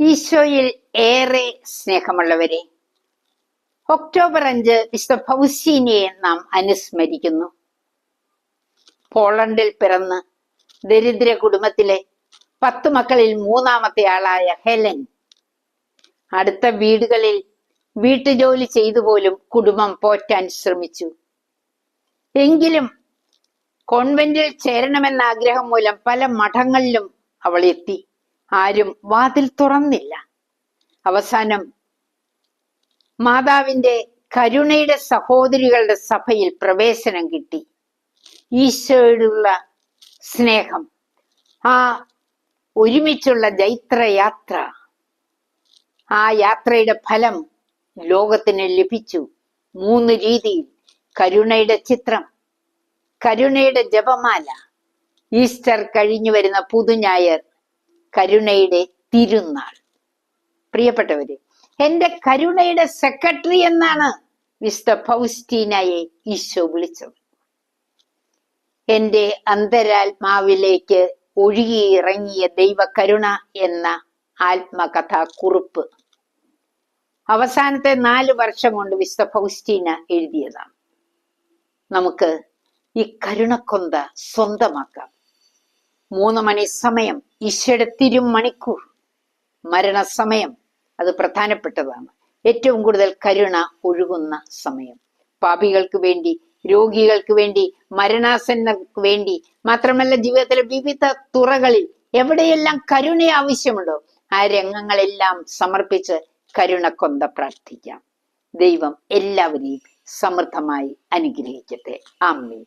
ഈശോയിൽ ഏറെ സ്നേഹമുള്ളവരെ ഒക്ടോബർ അഞ്ച് വിശുദ്ധ ഫൗസീനിയെ നാം അനുസ്മരിക്കുന്നു. പോളണ്ടിൽ പിറന്ന് ദരിദ്ര കുടുംബത്തിലെ പത്തു മക്കളിൽ മൂന്നാമത്തെ ആളായ ഹെലൻ അടുത്ത വീടുകളിൽ വീട്ടുജോലി ചെയ്തു പോലും കുടുംബം പോറ്റാൻ ശ്രമിച്ചു. എങ്കിലും കോൺവെന്റിൽ ചേരണമെന്ന ആഗ്രഹം മൂലം പല മഠങ്ങളിലും അവൾ എത്തി. ആരും വാതിൽ തുറന്നില്ല. അവസാനം മാതാവിന്റെ കരുണയുടെ സഹോദരികളുടെ സഭയിൽ പ്രവേശനം കിട്ടി. ഈശോയോടുള്ള സ്നേഹം ആ ഒരുമിച്ചുള്ള ജൈത്രയാത്ര ആ യാത്രയുടെ ഫലം ലോകത്തിന് ലഭിച്ചു. മൂന്ന് രീതിയിൽ കരുണയുടെ ചിത്രം കരുണയുടെ ജപമാല. ഈസ്റ്റർ കഴിഞ്ഞു വരുന്ന പുതുഞായർ കരുണയുടെ തിരുനാൾ. പ്രിയപ്പെട്ടവര് എന്റെ കരുണയുടെ സെക്രട്ടറി എന്നാണ് വിശുദ്ധ ഫൗസ്റ്റീനയെ ഈശോ വിളിച്ചത്. എന്റെ അന്തരാത്മാവിലേക്ക് ഒഴുകിയിറങ്ങിയ ദൈവകരുണ എന്ന ആത്മകഥാ കുറിപ്പ് അവസാനത്തെ നാല് വർഷം കൊണ്ട് വിശുദ്ധ ഫൗസ്റ്റീന എഴുതിയതാണ്. നമുക്ക് ഈ കരുണക്കൊന്ത സ്വന്തമാക്കാം. മൂന്ന് മണി സമയം ഈശോയുടെ തിരുമണിക്കൂർ മരണസമയം അത് പ്രധാനപ്പെട്ടതാണ്. ഏറ്റവും കൂടുതൽ കരുണ ഒഴുകുന്ന സമയം. പാപികൾക്ക് വേണ്ടി രോഗികൾക്ക് വേണ്ടി മരണാസന്നർക്ക് വേണ്ടി മാത്രമല്ല ജീവിതത്തിലെ വിവിധ തുറകളിൽ എവിടെയെല്ലാം കരുണ ആവശ്യമുണ്ടോ ആ രംഗങ്ങളെല്ലാം സമർപ്പിച്ച് കരുണ കൊന്ത പ്രാർത്ഥിക്കാം. ദൈവം എല്ലാവരെയും സമൃദ്ധമായി അനുഗ്രഹിക്കട്ടെ. ആമേ